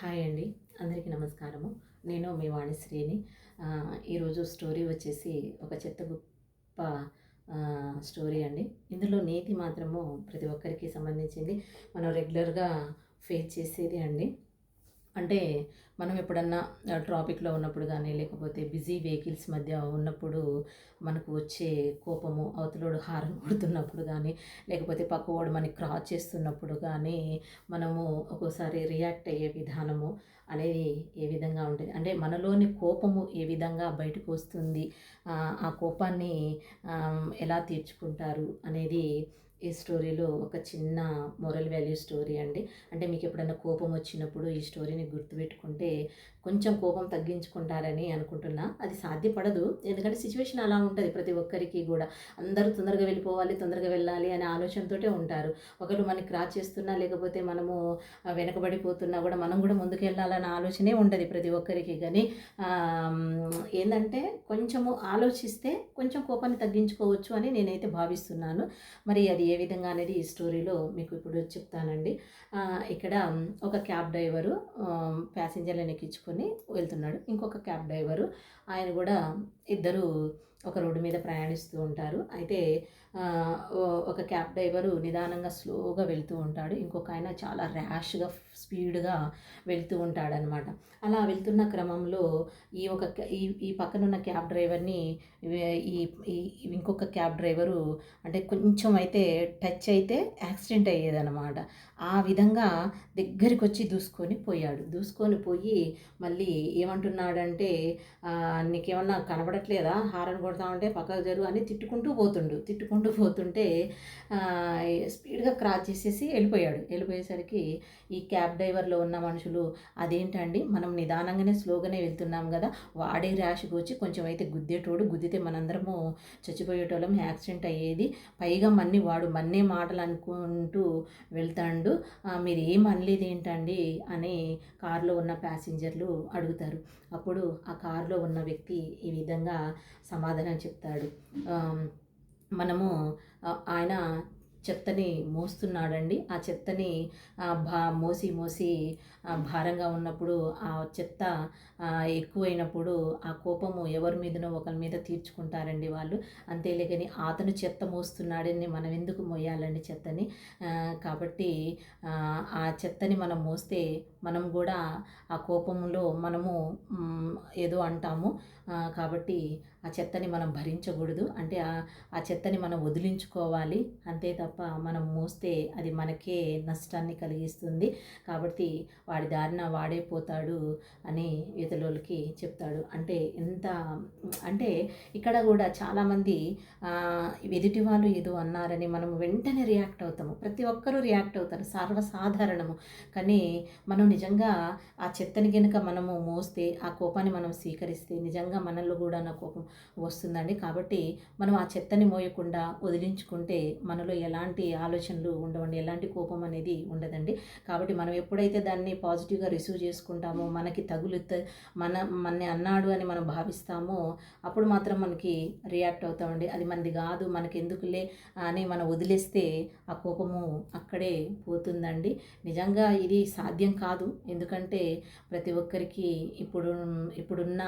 Hi అండి. అందరికీ నమస్కారము. నేను మీ వాణిశ్రీని ఈరోజు స్టోరీ వచ్చేసి ఒక చెత్త గొప్ప స్టోరీ అండి. ఇందులో నీతి మాత్రము ప్రతి ఒక్కరికి సంబంధించింది. మనం రెగ్యులర్గా ఫేస్ చేసేది అండి. అంటే మనం ఎప్పుడన్నా ట్రాఫిక్లో ఉన్నప్పుడు కానీ లేకపోతే బిజీ వెహికల్స్ మధ్య ఉన్నప్పుడు మనకు వచ్చే కోపము అవతలోడు హారం కొడుతున్నప్పుడు కానీ లేకపోతే పక్కవాడు మనకి క్రాస్ చేస్తున్నప్పుడు కానీ మనము ఒక్కోసారి రియాక్ట్ అయ్యే విధానము అనేది ఏ విధంగా ఉంటుంది అంటే మనలోని కోపము ఏ విధంగా బయటకు వస్తుంది? ఆ, కోపాన్ని ఎలా తీర్చుకుంటారు అనేది ఈ స్టోరీలో ఒక చిన్న మొరల్ వాల్యూ స్టోరీ అండి. అంటే మీకు ఎప్పుడైనా కోపం వచ్చినప్పుడు ఈ స్టోరీని గుర్తుపెట్టుకుంటే అంటే కొంచెం కోపం తగ్గించుకుంటారని అనుకుంటున్నా. అది సాధ్యపడదు. ఎందుకంటే సిచ్యువేషన్ అలా ఉంటుంది ప్రతి ఒక్కరికి కూడా. అందరూ తొందరగా వెళ్ళిపోవాలి తొందరగా వెళ్ళాలి అనే ఆలోచనతోటే ఉంటారు. ఒకరు మనకి క్రాస్ చేస్తున్నా లేకపోతే మనము వెనకబడిపోతున్నా కూడా మనం కూడా ముందుకు వెళ్ళాలన్న ఆలోచనే ఉంటుంది ప్రతి ఒక్కరికి. కానీ ఏంటంటే కొంచెము ఆలోచిస్తే కొంచెం కోపాన్ని తగ్గించుకోవచ్చు అని నేనైతే భావిస్తున్నాను. మరి అది ఏ విధంగా అనేది ఈ స్టోరీలో మీకు ఇప్పుడు చెప్తానండి. ఇక్కడ ఒక క్యాబ్ డ్రైవరు ప్యాసింజర్లను ఎక్కించుకొని వెళ్తున్నాడు. ఇంకొక క్యాబ్ డ్రైవరు ఆయన కూడా ఇద్దరు ఒక రోడ్డు మీద ప్రయాణిస్తూ ఉంటారు. అయితే ఒక క్యాబ్ డ్రైవరు నిదానంగా స్లోగా వెళ్తూ ఉంటాడు. ఇంకొక ఆయన చాలా ర్యాష్గా స్పీడ్గా వెళ్తూ ఉంటాడనమాట. అలా వెళ్తున్న క్రమంలో ఈ ఒక ఈ ఈ పక్కనున్న క్యాబ్ డ్రైవర్ని ఈ ఇంకొక క్యాబ్ డ్రైవరు అంటే కొంచెం అయితే టచ్ అయితే యాక్సిడెంట్ అయ్యేదనమాట. ఆ విధంగా దగ్గరికి వచ్చి దూసుకొని పోయాడు. దూసుకొని పోయి మళ్ళీ ఏమంటున్నాడంటే నీకేమన్నా కనబడట్లేదా? హారన్ కొడతా ఉంటే పక్కకు జరుగు అని తిట్టుకుంటూ పోతుండు. తిట్టుకుంటూ పోతుంటే స్పీడ్గా క్రాస్ చేసేసి వెళ్ళిపోయాడు. వెళ్ళిపోయేసరికి ఈ క్యాబ్ డ్రైవర్లో ఉన్న మనుషులు అదేంటండి? మనం నిదానంగానే స్లోగానే వెళ్తున్నాం కదా. వాడే ర్యాష్కి వచ్చి కొంచెం అయితే గుద్దేటోడు. గుద్దితే మనందరము చచ్చిపోయేటోళ్ళం. యాక్సిడెంట్ అయ్యేది. పైగా మన్ని వాడు మన్నే మాటలు అనుకుంటూ వెళ్తాడు. మీరు ఏం అనలేదు ఏంటండి? అని కారులో ఉన్న ప్యాసింజర్లు అడుగుతారు. అప్పుడు ఆ కారులో ఉన్న వ్యక్తి ఈ విధంగా సమాధానం అని చెప్తాడు. మనము ఆయన చెత్తని మోస్తున్నాడండి. ఆ చెత్తని భా మోసి మోసి భారంగా ఉన్నప్పుడు ఆ చెత్త ఎక్కువైనప్పుడు ఆ కోపము ఎవరి మీదనో ఒకరి మీద తీర్చుకుంటారండి వాళ్ళు. అంతేలేకని అతను చెత్త మోస్తున్నాడని మనం ఎందుకు మోయాలండి చెత్తని? కాబట్టి ఆ, చెత్తని మనం మోస్తే మనం కూడా ఆ కోపంలో మనము ఏదో అంటాము. కాబట్టి ఆ చెత్తని మనం భరించకూడదు. అంటే ఆ చెత్తని మనం వదిలించుకోవాలి. అంతే తప్ప మనం మోస్తే అది మనకే నష్టాన్ని కలిగిస్తుంది. కాబట్టి వాడి దారిన వాడే పోతాడు అని ఇతరులకి చెప్తాడు. అంటే ఎంత అంటే ఇక్కడ కూడా చాలామంది ఎదుటి వాళ్ళు ఏదో అన్నారని మనం వెంటనే రియాక్ట్ అవుతాము. ప్రతి ఒక్కరూ రియాక్ట్ అవుతారు. సర్వసాధారణము. కానీ మనం నిజంగా ఆ చెత్తని కనుక మనము మోస్తే ఆ కోపాన్ని మనం స్వీకరిస్తే నిజంగా మనలో కూడా నా కోపం వస్తుందండి. కాబట్టి మనం ఆ చెత్తని మోయకుండా వదిలించుకుంటే మనలో ఎలాంటి ఆలోచనలు ఉండవండి. ఎలాంటి కోపం అనేది ఉండదండి. కాబట్టి మనం ఎప్పుడైతే దాన్ని పాజిటివ్గా రిసీవ్ చేసుకుంటామో మనకి తగులుత మన మన అన్నాడు అని మనం భావిస్తామో అప్పుడు మాత్రం మనకి రియాక్ట్ అవుతామండి. అది మనది కాదు మనకి ఎందుకులే అని మనం వదిలేస్తే ఆ కోపము అక్కడే పోతుందండి. నిజంగా ఇది సాధ్యం కాదు. ఎందుకంటే ప్రతి ఒక్కరికి ఇప్పుడు ఇప్పుడున్న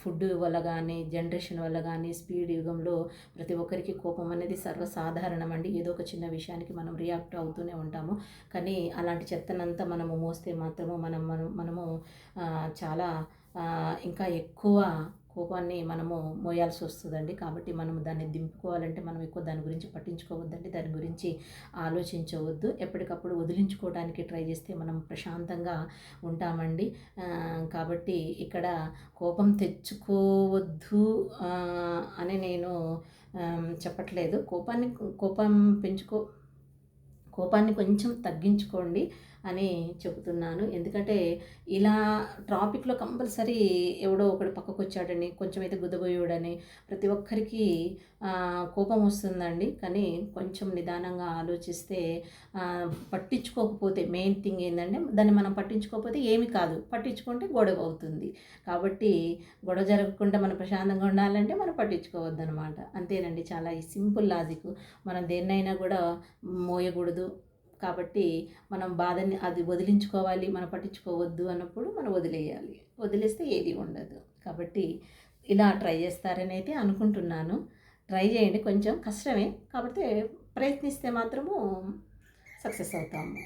ఫుడ్ వల్ల కానీ జనరేషన్ వల్ల కానీ స్పీడ్ యుగంలో ప్రతి ఒక్కరికి కోపం అనేది సర్వసాధారణం అండి. ఏదో ఒక చిన్న విషయానికి మనం రియాక్ట్ అవుతూనే ఉంటాము. కానీ అలాంటి చెత్తనంతా మనము మోస్తే మాత్రము మనం మనం మనము చాలా ఇంకా ఎక్కువ కోపాన్ని మనము మోయాల్సి వస్తుందండి. కాబట్టి మనం దాన్ని దింపుకోవాలంటే మనం ఎక్కువ దాని గురించి పట్టించుకోవద్దండి. దాని గురించి ఆలోచించవద్దు. ఎప్పటికప్పుడు వదిలించుకోవడానికి ట్రై చేస్తే మనం ప్రశాంతంగా ఉంటామండి. కాబట్టి ఇక్కడ కోపం తెచ్చుకోవద్దు అని నేను చెప్పట్లేదు. కోపాన్ని కోపం పెంచుకో కోపాన్ని కొంచెం తగ్గించుకోండి అని చెబుతున్నాను. ఎందుకంటే ఇలా ట్రాఫిక్లో కంపల్సరీ ఎవడో ఒకడు పక్కకు వచ్చాడని కొంచెం అయితే గుద్దబోయాడని ప్రతి ఒక్కరికి కోపం వస్తుందండి. కానీ కొంచెం నిదానంగా ఆలోచిస్తే పట్టించుకోకపోతే మెయిన్ థింగ్ ఏంటంటే దాన్ని మనం పట్టించుకోకపోతే ఏమి కాదు. పట్టించుకుంటే గొడవ అవుతుంది. కాబట్టి గొడవ జరగకుండా మనం ప్రశాంతంగా ఉండాలంటే మనం పట్టించుకోవద్దు అనమాట అంతేనండి. చాలా ఈ సింపుల్ లాజిక్. మనం దేన్నైనా కూడా మోయకూడదు కాబట్టి మనం బాధని అది వదిలించుకోవాలి మనం పట్టించుకోవద్దు అన్నప్పుడు మనం వదిలేయాలి. వదిలేస్తే ఏది ఉండదు. కాబట్టి ఇలా ట్రై చేస్తారని అయితే అనుకుంటున్నాను. ట్రై చేయండి. కొంచెం కష్టమే. కాబట్టి ప్రయత్నిస్తే మాత్రము సక్సెస్ అవుతాము.